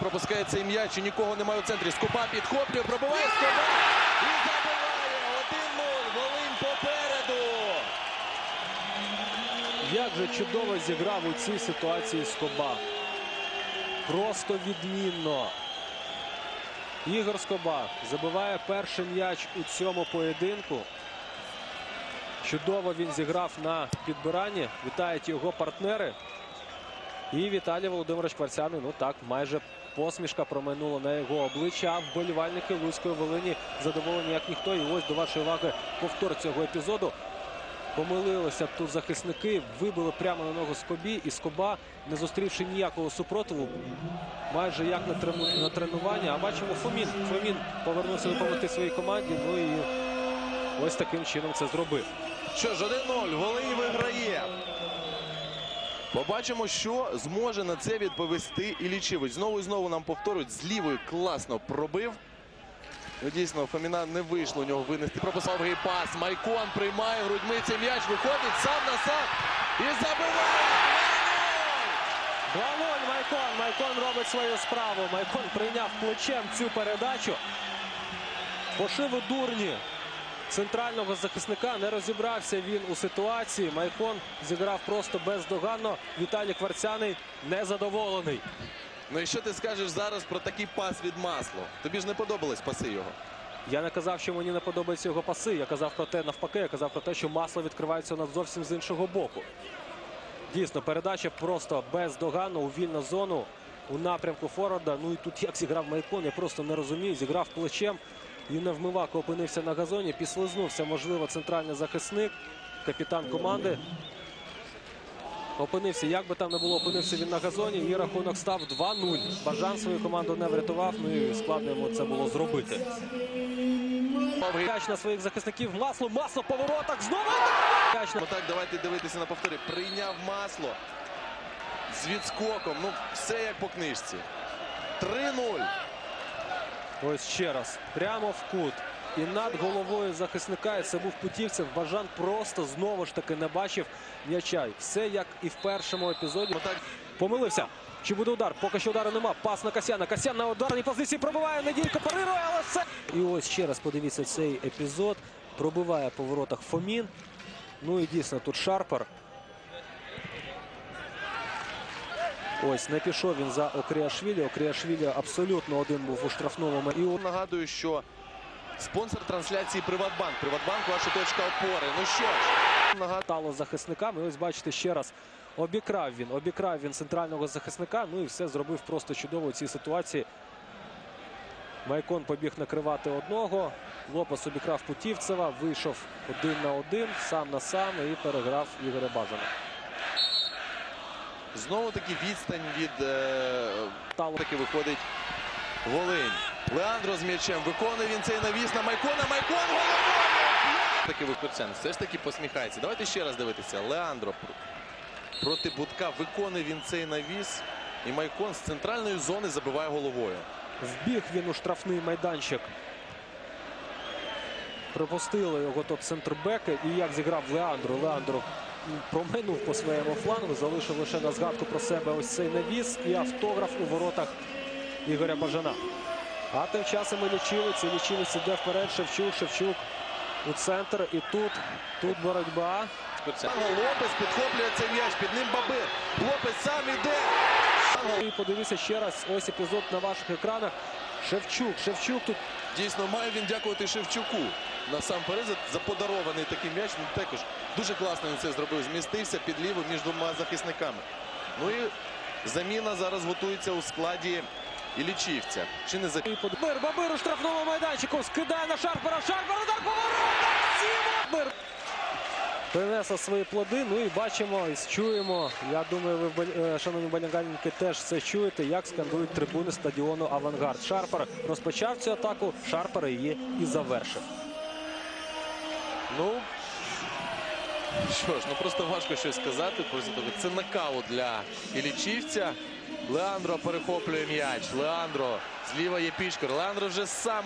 Пропускає цей м'яч і нікого немає у центрі. Скоба підхоплює, пробиває Скоба і забиває. 1-0. Волинь попереду. Як же чудово зіграв у цій ситуації Скоба. Просто відмінно. Ігор Скоба забиває перший м'яч у цьому поєдинку. Чудово він зіграв на підбиранні. Вітають його партнери. І Віталій Володимирович Кварцяний, ну так, майже посмішка проминула на його обличчя. А вболівальники Луцької Волині задоволені як ніхто. І ось до вашої уваги повтор цього епізоду. Помилилися тут захисники, вибили прямо на ногу Скобі, і Скоба, не зустрівши ніякого супротиву, майже як на, тренування. А бачимо Фомін. Фомін повернувся допомогти своїй команді. Ну і ось таким чином це зробив. Що ж, 1-0. Волинь. Побачимо, що зможе на це відповісти Ілічевич. Знову і знову нам повторюють, з лівої класно пробив. Ну, дійсно, Фоміна не вийшло у нього винести. Прописав гей пас. Майкон приймає грудьми цей м'яч, виходить сам на сам і забиває. 2-0 Майкон. Майкон робить свою справу. Майкон прийняв плечем цю передачу. Пошив у дурні центрального захисника. Не розібрався він у ситуації. Майкон зіграв просто бездоганно. Віталій Кварцяний незадоволений. Ну і що ти скажеш зараз про такий пас від Масло? Тобі ж не подобались паси його. Я не казав, що мені не подобаються його паси. Я казав про те навпаки. Я казав про те, що масло відкривається у нас зовсім з іншого боку. Дійсно, передача просто бездоганно у вільну зону у напрямку Форварда. Ну і тут як зіграв Майкон, я просто не розумію. Зіграв плечем і невмивако опинився на газоні. Післизнувся, можливо, центральний захисник, капітан команди. Опинився, як би там не було, опинився він на газоні. І рахунок став 2-0. Бажан свою команду не врятував. Ну і складно йому це було зробити. М'яч на своїх захисників. Масло, масло, поворотах. Знову на так, давайте дивитися на повторі. Прийняв масло з відскоком. Ну, все як по книжці. 3-0. Ось ще раз. Прямо в кут. І над головою захисника, і це був путівцев. Бажан просто знову ж таки не бачив м'яча. Все як і в першому епізоді. Помилився. Чи буде удар? Поки що удару нема. Пас на Касяна. Касян на ударній позиції пробиває. Неділько парирує, але все. І ось ще раз подивіться цей епізод. Пробиває по воротах Фомін. Ну і дійсно тут Шарпар. Ось не пішов він за Окріашвілі. Окріашвілі абсолютно один був у штрафному. І нагадую, що спонсор трансляції Приватбанк. Приватбанк ваша точка опори. Ну що ж, нагадую. стало захисниками. Ось бачите ще раз. Обікрав він, обікрав він центрального захисника. Ну і все зробив просто чудово у цій ситуації. Майкон побіг накривати одного. Лопес обікрав Путівцева, вийшов один на один, сам на сам і переграв Ігоря Бажана. Знову таки відстань від е, таки виходить Волинь. Леандро з м'ячем. Виконує він цей навіс на Майкона. Майкон головою! Таки Викурцян все ж таки посміхається. Давайте ще раз дивитися. Леандро проти Будка виконує він цей навіс. І Майкон з центральної зони забиває головою. Вбіг він у штрафний майданчик. Пропустили його топ центрбеки. І як зіграв Леандро. Леандро проминув по своєму флангу, залишив лише на згадку про себе ось цей навіс і автограф у воротах Ігоря Бажана. А тим часом і лічилиці. Лічилиць іде вперед. Шевчук, Шевчук у центр. І тут, тут боротьба. Лопес підхоплює цей м'яч. Під ним Бабир. Лопес сам іде. І подивіться ще раз ось епізод на ваших екранах. Шевчук. Шевчук тут Дійсно, має він дякувати Шевчуку. Насамперед за- подарований такий м'яч. Він також дуже класно він це зробив. Змістився під ліву між двома захисниками. Ну і заміна зараз готується у складі Ілічівця. Чи не за Бабир, у штрафному майданчику скидає на Шарпера. Шарпер удар поворот! Принесла свої плоди. Ну і бачимо, і чуємо. Я думаю, ви, е, шановні болівальники, теж це чуєте, як скандують трибуни стадіону Авангард. Шарпер розпочав цю атаку, Шарпер її і завершив. Ну що ж, ну просто важко щось сказати. Це нокаут для Ілічівця. Леандро перехоплює м'яч. Леандро зліва є Пішкар. Леандро вже сам